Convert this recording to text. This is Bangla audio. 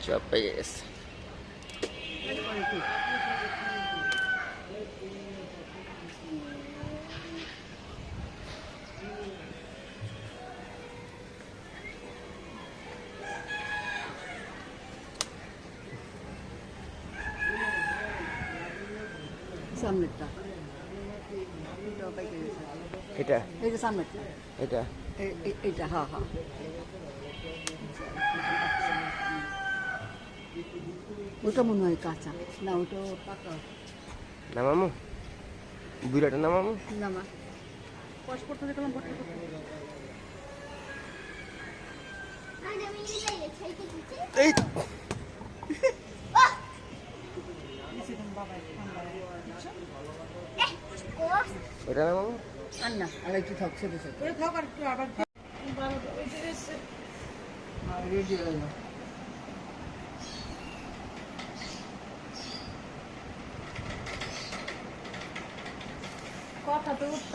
저 빼겠어. 감사합니다. এটা। এটা এই যে সামনেরটা এটা? এ- এ- এইটা হ্যাঁ হ্যাঁ ওটা মনে হয় কাঁচা। না ওটা পাকা। নামামু বুড়াটা নামামু না পাসপোর্ট থেকে গেলাম ভর্তি করতে এই না নামামু আর না আর একটু থাক ছোটো আর রেডি হয়ে কথা তো